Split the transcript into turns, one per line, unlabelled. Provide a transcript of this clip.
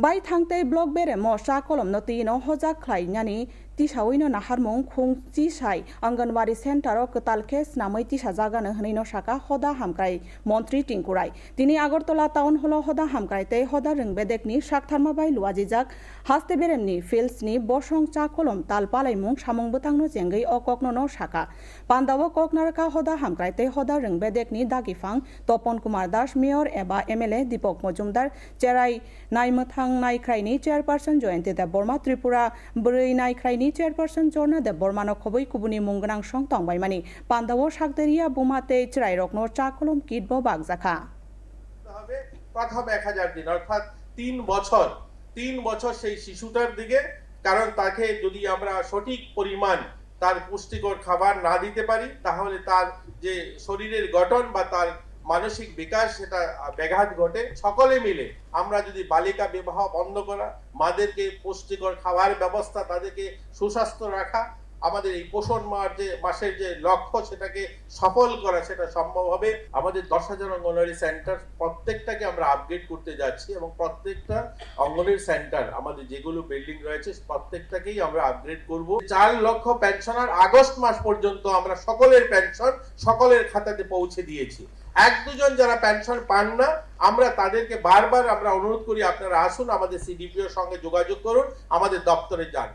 bai thangtei blok bere mo sa kolom no ti no hoja khlai nyani tisawino naharmung khung chi sai anganwari center o katal ke snamai tisa jaga no hni no saka hoda hamkai মন্ত্রী টিঙ্কুরাই তিনি Agartala town hall হদা হামকাইতে হদা রংবেদেকনি সাকথারমা by লুয়াজিজাক হাস্তে বেরেমনি ফিল্সনি বসং চা কলম তাল পালাইমুং সামং বতাংনো জেঙ্গৈ অ ককননো সাকা পান্দাও ককনারকা হদা হামকাইতে হদা রংবেদেকনি দাগিফাং তপন কুমার দাস মেয়র এবা এমএলএ দীপক মজুমদার চেরাই নাইমথাং নাইখ্রাইনি চেয়ারপারসন জয়ন্তী দেব বর্মা ত্রিপুরা ব্रै নাইখ্রাইনি চেয়ারপারসন জর্না দেব বর্মানো খবৈ কুবুনি মুংগনাং সং তংবাইমানি পান্দাও সাকদেরিয়া বুমাতে চেরাই রকনো চা কলম কিটব বাগজাখা
হবে প্রথম এক হাজার দিন, অর্থাৎ তিন বছর তিন বছর সেই শিশুটার দিকে, কারণ তাকে যদি আমরা সঠিক পরিমাণ তার পুষ্টিকর খাবার না দিতে পারি, তাহলে তার যে শরীরের গঠন বা তার মানসিক বিকাশ সেটা ব্যাঘাত ঘটে, সকলে মিলে আমরা যদি বালিকা বিবাহ বন্ধ করা, মাদেরকে পুষ্টিকর খাবার ব্যবস্থা, তাদেরকে সুস্বাস্থ্য রাখা আমাদের এই পোষণ মাস যে, মাসের যে লক্ষ্য সেটাকে সফল করা সেটা সম্ভব হবে। আমাদের দশ হাজার অঙ্গনওয়াড়ি সেন্টার প্রত্যেকটাকে আমরা আপগ্রেড করতে যাচ্ছি এবং প্রত্যেকটা অঙ্গনওয়াড়ি সেন্টার, আমাদের যেগুলো বিল্ডিং রয়েছে প্রত্যেকটাকেই আমরা আপগ্রেড করব। চার লক্ষ পেনশনার আগস্ট মাস পর্যন্ত আমরা সকলের পেনশন সকলের খাতাতে পৌঁছে দিয়েছি। এক দুজন যারা পেনশন পান না, আমরা তাদেরকে বারবার আমরা অনুরোধ করি আপনারা আসুন আমাদের সিডিপিওর সঙ্গে যোগাযোগ করুন, আমাদের দপ্তরে যান।